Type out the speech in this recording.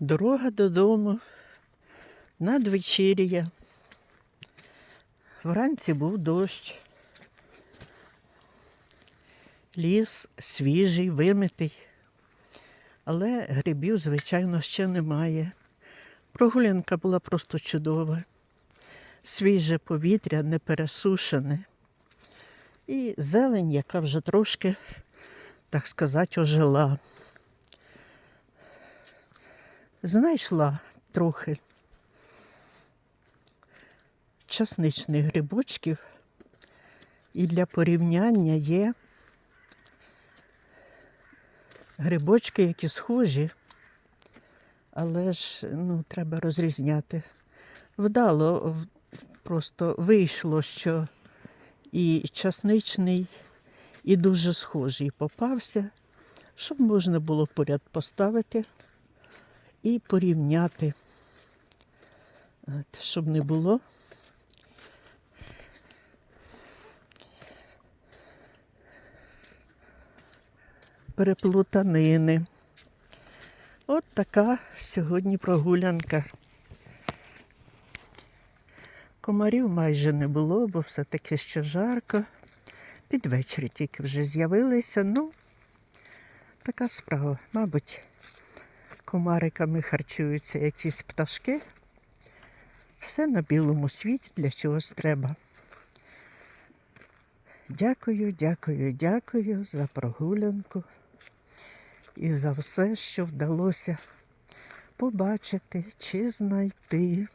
Дорога додому, надвечір'я. Вранці був дощ. Ліс свіжий, вимитий, але грибів, звичайно, ще немає. Прогулянка була просто чудова. Свіже повітря, не пересушене. І зелень, яка вже трошки, так сказати, ожила. Знайшла трохи часничних грибочків. І для порівняння є грибочки, які схожі, але ж ну, треба розрізняти. Вдало просто вийшло, що і часничний, і дуже схожий попався, щоб можна було поряд поставити і порівняти, От, щоб не було. Переплутанини. От така сьогодні прогулянка. Комарів майже не було, бо все-таки ще жарко. Під вечір тільки вже з'явилися. Ну, така справа. Мабуть, комариками харчуються якісь пташки. Все на білому світі для чогось треба. Дякую, дякую, дякую за прогулянку і за все, що вдалося побачити чи знайти.